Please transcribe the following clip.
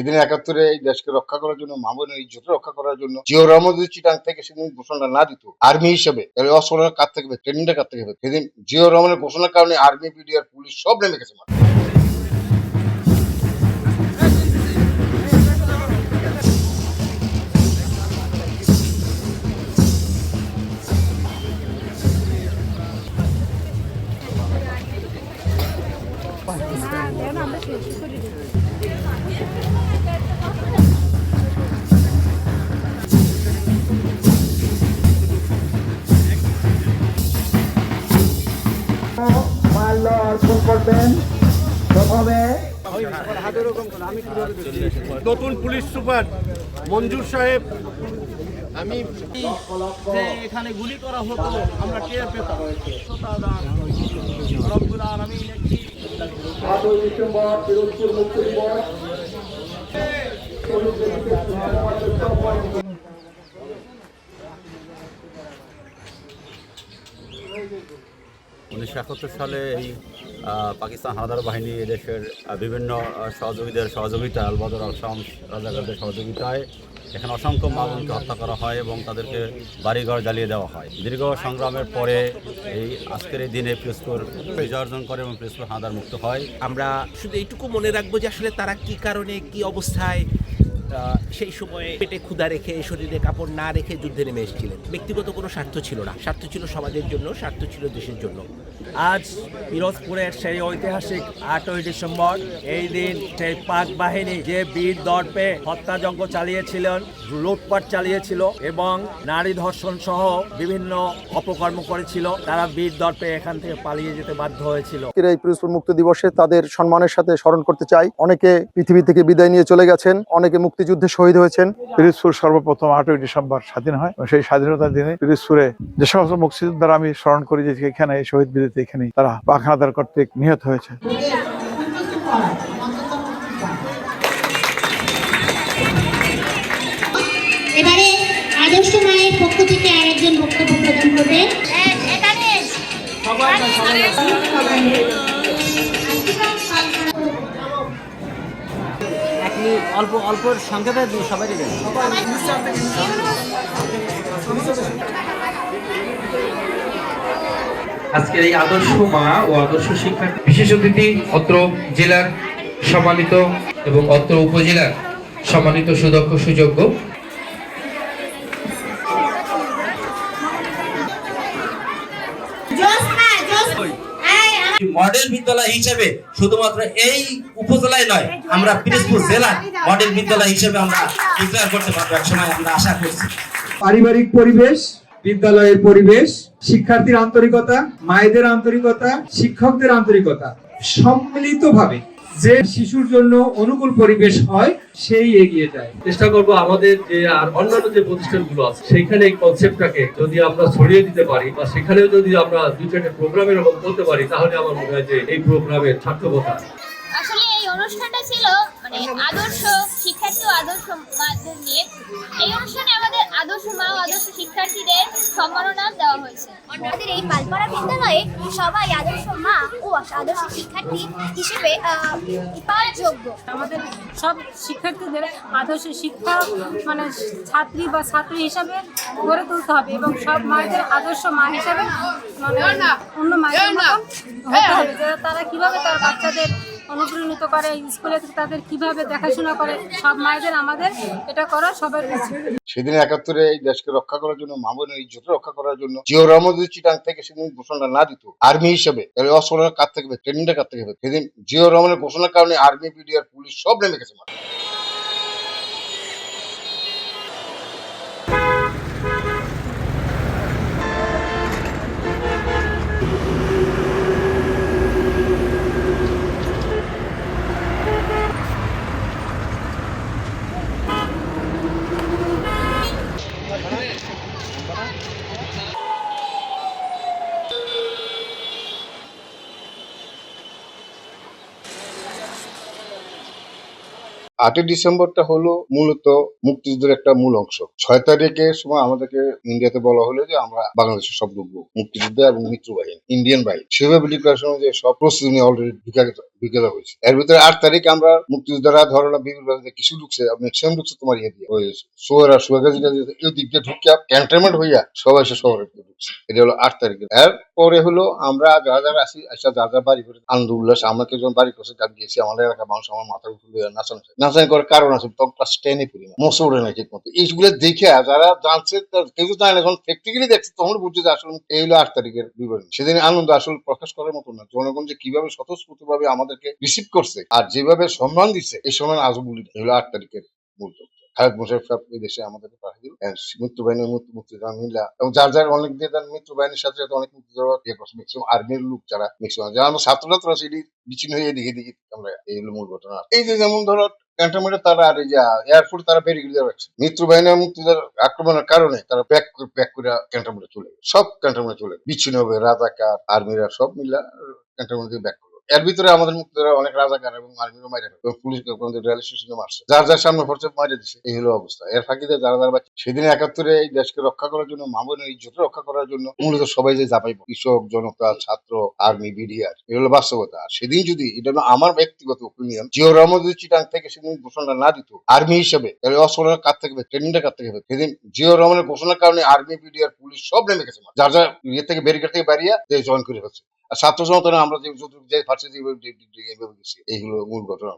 সেদিন একাত্তরে এই দেশকে রক্ষা করার জন্য, মামুনের ইজ্জত রক্ষা করার জন্য জিও রহমদ যদি চিটাং থেকে সেদিন ঘোষণা না দিত, আর্মি হিসেবে, তাহলে কাজ কার থেকে ট্রেনিংটা কার থেকে সেদিন জিও রহমানের ঘোষণার কারণে আর্মি, বিডিআর, পুলিশ সব নেমে গেছে নতুন পুলিশ সুপার মঞ্জুর সাহেব। আমি যে এখানে গুলি করা হতো আমরা টের পেতাম। রব্বুল আলামিন একটি ডিসেম্বর পিরোজপুর মুক্তি দিবস। উনিশশো একাত্তর সালে এই পাকিস্তান হানাদার বাহিনী এদেশের বিভিন্ন সহযোগীদের সহযোগিতায়, আলবদর আসাম রাজাকারদের সহযোগিতায় এখানে অসংখ্য মা হত্যা করা হয় এবং তাদেরকে বাড়িঘর জ্বালিয়ে দেওয়া হয়। দীর্ঘ সংগ্রামের পরে এই আজকের এই দিনে পিরোজপুর বিজয় অর্জন করে এবং পিরোজপুর হানাদার মুক্ত হয়। আমরা শুধু এইটুকু মনে রাখব যে আসলে তারা কি কারণে, কি অবস্থায় সেই সময়ে পেটে ক্ষুধা রেখে, শরীরে কাপড় না রেখে যুদ্ধে নেমে এসেছিলেন। ব্যক্তিগত কোনো স্বার্থ ছিল না। স্বার্থ ছিল সমাজের জন্য, স্বার্থ ছিল দেশের জন্য। আজ পিরোজপুরের সেই ঐতিহাসিক আটই ডিসেম্বর, এই দিন সেই পাক বাহিনী যে বীর দর্পে হত্যাযজ্ঞ চালিয়েছিলেন, লুটপাট চালিয়েছিল এবং নারী ধর্ষণ সহ বিভিন্ন অপকর্ম করেছিল, তারা বীর দর্পে এখান থেকে পালিয়ে যেতে বাধ্য হয়েছিল। এই পিরোজপুর মুক্তি দিবসে তাদের সম্মানের সাথে স্মরণ করতে চাই। অনেকে পৃথিবী থেকে বিদায় নিয়ে চলে গেছেন, অনেকে মুক্তিযুদ্ধে শহীদ হয়েছেন। পিরিজপুর সর্বপ্রথম আটই ডিসেম্বর স্বাধীন হয় এবং সেই স্বাধীনতার দিনে পিরিজপুরে যে সমস্ত মুক্তিযোদ্ধারা আমি স্মরণ করি যে এখানে এই শহীদ বিদিতে এখানে তারা পাখানাদার কর্তৃক নিহত হয়েছে। এবারে আদর্শ মায়ের পক্ষ থেকে আরেকজন বক্তব্য প্রদান করবে অল্প অল্প সবাই দেবেন। আজকের এই আদর্শ মা ও আদর্শ শিক্ষা বিশেষ অতিথি, অত্র জেলার সম্মানিত এবং অত্র উপজেলার সম্মানিত সুদক্ষ সুযোগ্য মডেল বিদ্যালয় হিসেবে শুধুমাত্র এই উপজেলায় নয়, আমরা পিরোজপুর জেলার মডেল বিদ্যালয় হিসেবে আমরা ডিক্লেয়ার করতে পারব এক সময় আমরা আশা করছি। পারিবারিক পরিবেশ, বিদ্যালয়ের পরিবেশ, শিক্ষার্থীর আন্তরিকতা, মায়েদের আন্তরিকতা, শিক্ষকদের আন্তরিকতা, সম্মিলিতভাবে যে শিশুর জন্য অনুকূল পরিবেশ হয়, সেই এগিয়ে যায়। চেষ্টা করব আমাদের যে আর অন্যান্য যে প্রতিষ্ঠানগুলো আছে, সেইখানে এই কনসেপ্টটাকে যদি আমরা ছড়িয়ে দিতে পারি বা সেখানেও যদি আমরা দুই চারটে প্রোগ্রামের এরকম করতে পারি, তাহলে আমার মনে হয় যে এই প্রোগ্রামের সার্থকতা অনুষ্ঠানটা ছিল মানে আদর্শ শিক্ষার্থী ও আদর্শ মাদের নিয়ে। এই অনুষ্ঠানে আমাদের আদর্শ মা ও আদর্শ শিক্ষার্থীদের সম্মাননা দেওয়া হয়েছে। আমাদের এই পালপাড়া বিদ্যালয়ে সবাই আদর্শ মা ও আদর্শ শিক্ষার্থী হিসেবে পাওয়ার যোগ্য আমাদের সব শিক্ষার্থীদের আদর্শ শিক্ষা মানে ছাত্রী বা ছাত্রী হিসাবে গড়ে তুলতে হবে এবং সব মায়েদের আদর্শ মা হিসাবে মানে অন্য মায়েদের মতন হতে হবে। তারা কীভাবে তার বাচ্চাদের অনুপ্রাণিত করে স্কুলে তাদের কীভাবে দেখাশোনা করে, সব মায়েদের আমাদের এটা করা সবার উচিত। সেদিন একাত্তরে এই দেশকে রক্ষা করার জন্য মামুনের ইজ্জত রক্ষা করার জন্য জিও রহমদ যদি চিটাং থেকে সেদিন ঘোষণা না দিত, আর্মি হিসেবে, তাহলে অস্ত্রটা কার থেকে, ট্রেনিংটা কার থেকে সেদিন জিও রহমানের ঘোষণার কারণে আর্মি, বিডিআর, পুলিশ সব নেমে গেছে আটই ডিসেম্বরটা হলো মূলত মুক্তিযুদ্ধের একটা মূল অংশ। ছয় তারিখের সময় আমাদেরকে ইন্ডিয়াতে বলা হলো যে আমরা বাংলাদেশের সব মুক্তিযুদ্ধ এবং মিত্র বাহিনী ইন্ডিয়ান বাহিনী, সেভাবে ডিক্লারেশন অনুযায়ী সব প্রস্তুতি নিয়ে অলরেডি ঢুকে হয়েছে। এর ভিতরে আট তারিখ আমরা মুক্তিযোদ্ধারা ধরো বিভিন্ন কিছু ঢুকছে ম্যাক্সিমাম ঢুকছে তোমার ইয়ে দিয়ে। ওই এই দিক দিয়ে ঢুকিয়া হইয়া সবাই এসে শহরে ঢুকছে। এটা হলো আট তারিখে। এরপরে হলো আমরা যারা যারা আসি আসা যা বাড়ি করে আনন্দ উল্লাস কেজন বাড়ি করছে গান গিয়েছি, আমাদের মানুষ আমার মাথার উপর নাচানো নাচানি করার কারণ আছে, তখন ক্লাস টেনে পড়ি না না ঠিক মতো এইগুলো দেখে যারা জানছে কেউ জানে, যখন প্র্যাকটিক্যালি দেখছে, তখন বুঝছে যে আসলে এই হলো আট তারিখের বিবরণ। সেদিন আনন্দ আসলে প্রকাশ করার মতো না। জনগণ যে কীভাবে স্বতঃস্ফূর্ত ভাবে আমাদেরকে রিসিভ করছে আর যেভাবে সম্মান দিচ্ছে এই সম্মান আজও বলি হলো আট তারিখের মূল খালেদ মোশারফ এই দেশে আমাদেরকে পাঠিয়ে দিল। And মৃত্যু বাহিনী মুক্তিযোদ্ধা মিলা এবং যার যার অনেক তার মৃত্যু বাহিনীর সাথে সাথে অনেক মুক্তিযোদ্ধা ইয়ে করছে। ম্যাক্সিমাম আর্মির লোক যারা ম্যাক্সিমাম যারা আমরা ছাত্র ছাত্র আছে বিচ্ছিন্ন হয়ে এদিকে এদিকে আমরা এই হলো মূল ঘটনা। এই যে যেমন ধরো ক্যান্টনমেন্টে তারা আর যে এয়ারপোর্ট তারা ব্যারিকেড রাখছে। মৃত্যু বাহিনী এবং মুক্তিযোদ্ধার আক্রমণের কারণে তারা ব্যাক ব্যাক করে ক্যান্টনমেন্টে চলে সব ক্যান্টনমেন্টে চলে বিচ্ছিন্ন হবে রাজাকার আর্মিরা সব মিলা ক্যান্টনমেন্ট ব্যাক করল এর ভিতরে আমাদের মুক্তিরা অনেক রাজাকার এবং আর্মিরও মাইরে পুলিশ রেল স্টেশনে মারছে। যার যার সামনে পড়ছে মারে দিছে। এই হলো অবস্থা। এর ফাঁকিতে যারা যারা সেদিন একাত্তরে এই দেশকে রক্ষা করার জন্য, মামুনের ইজ্জত রক্ষা করার জন্য মূলত সবাই যে জাপাই কৃষক, জনতা, ছাত্র, আর্মি, বিডিআর এটা হলো বাস্তবতা। সেদিন যদি, এটা আমার ব্যক্তিগত ওপিনিয়ন জিও রহমদ যদি চিটাং থেকে সেদিন ঘোষণা না দিত, আর্মি হিসেবে, তাহলে অস্ত্রের কাছ থেকে ট্রেনিংটা কাছ থেকে সেদিন জিও রহমানের ঘোষণার কারণে আর্মি, বিডিআর, পুলিশ সব নেমে গেছে। যার যার ইয়ে থেকে ব্যারিকেড থেকে বাড়িয়ে জয়েন করে ফেলছে। আর ছাত্র সংগঠনে আমরা যে যে পারছি যে গেছি এইগুলো মূল ঘটনা